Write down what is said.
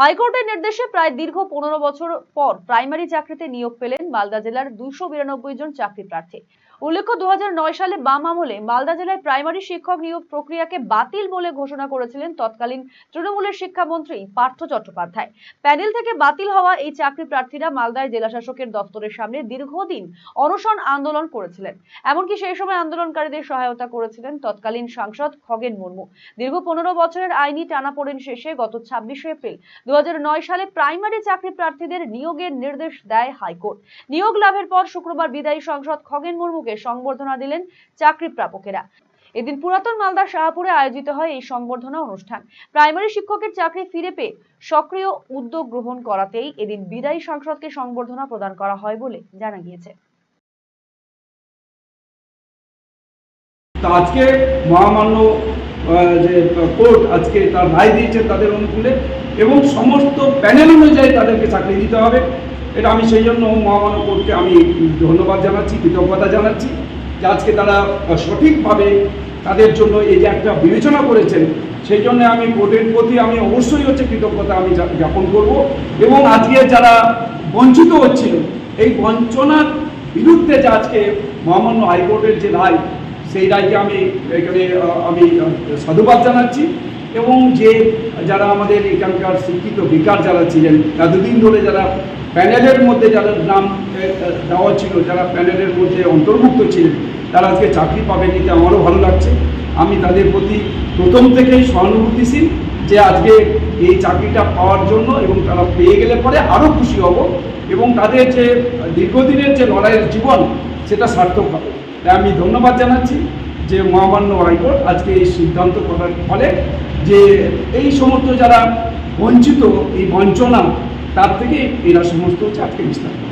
হাইকোর্টের নির্দেশে প্রায় দীর্ঘ পনেরো বছর পর প্রাইমারি চাকরিতে নিয়োগ পেলেন মালদা জেলার দুইশো বিরানব্বই জন চাকরি প্রার্থী। উল্লেখ্য দু সালে বাম আমলে মালদা জেলায় প্রাইমারি শিক্ষক নিয়োগ প্রক্রিয়াকে বাতিল বলে ঘোষণা করেছিলেন তৎকালীন তৃণমূলের শিক্ষামন্ত্রী পার্থ চট্টোপাধ্যায়। প্যানেল থেকে বাতিল হওয়া এই চাকরি প্রার্থীরা মালদায় জেলাশাসকের দপ্তরের সামনে দীর্ঘদিন অনশন আন্দোলন করেছিলেন। এমনকি সেই সময় আন্দোলনকারীদের সহায়তা করেছিলেন তৎকালীন সাংসদ খগেন মুর্মু। দীর্ঘ পনেরো বছরের আইনি টানাপোড়েন শেষে গত ছাব্বিশে এপ্রিল দু সালে প্রাইমারি চাকরি প্রার্থীদের নিয়োগের নির্দেশ দেয় হাইকোর্ট। নিয়োগ লাভের পর শুক্রবার বিদায়ী সাংসদ খগেন মুর্মুকে সংবর্ধনা দিলেন চাকরি প্রাপকেরা। এদিন পুরাতন মালদার শাহপুরে আয়োজিত হয় এই সংবর্ধনা অনুষ্ঠান। প্রাইমারি শিক্ষকের চাকরি ফিরে পেয়ে সক্রিয় উদ্যোগ গ্রহণ করাতেই এদিন বিদায়ী সাংসদকে সংবর্ধনা প্রদান করা হয় বলে জানা গিয়েছে। আজকে মহামান্য যে কোর্ট আজকে তার রায় দিয়েছে তাদের অনুকূলে এবং সমস্ত প্যানেল অনুযায়ী তাদেরকে চাকরি দিতে হবে। এটা আমি সেই জন্য মহামান্য কোর্টকে আমি ধন্যবাদ জানাচ্ছি, কৃতজ্ঞতা জানাচ্ছি যে আজকে তারা সঠিকভাবে তাদের জন্য এই যে একটা বিবেচনা করেছেন, সেই জন্য আমি কোর্টের প্রতি আমি অবশ্যই হচ্ছে কৃতজ্ঞতা আমি জ্ঞাপন করব এবং আজকে যারা বঞ্চিত হচ্ছিল, এই বঞ্চনার বিরুদ্ধে যে আজকে মহামান্য হাইকোর্টের যে রায় সেই রায়কে আমি, এখানে আমি সাধুবাদ জানাচ্ছি। এবং যে যারা আমাদের এখানকার শিক্ষিত বেকার যারা ছিলেন, এতদিন ধরে যারা প্যানেলের মধ্যে যারা নাম দেওয়া ছিল, যারা প্যানেলের মধ্যে অন্তর্ভুক্ত ছিলেন, তারা আজকে চাকরি পাবেন এতে আমারও ভালো লাগছে। আমি তাদের প্রতি প্রথম থেকেই সহানুভূতিশীল যে আজকে এই চাকরিটা পাওয়ার জন্য এবং তারা পেয়ে গেলে পরে আরও খুশি হব এবং তাদের যে দীর্ঘদিনের যে লড়াইয়ের জীবন, সেটা সার্থক হবে। তাই আমি ধন্যবাদ জানাচ্ছি যে মহামান্য হাইকোর্ট আজকে এই সিদ্ধান্ত করার ফলে যে এই সমস্ত যারা বঞ্চিত, এই বঞ্চনা, তার থেকে এরা সমস্ত হচ্ছে আজকে বিস্তার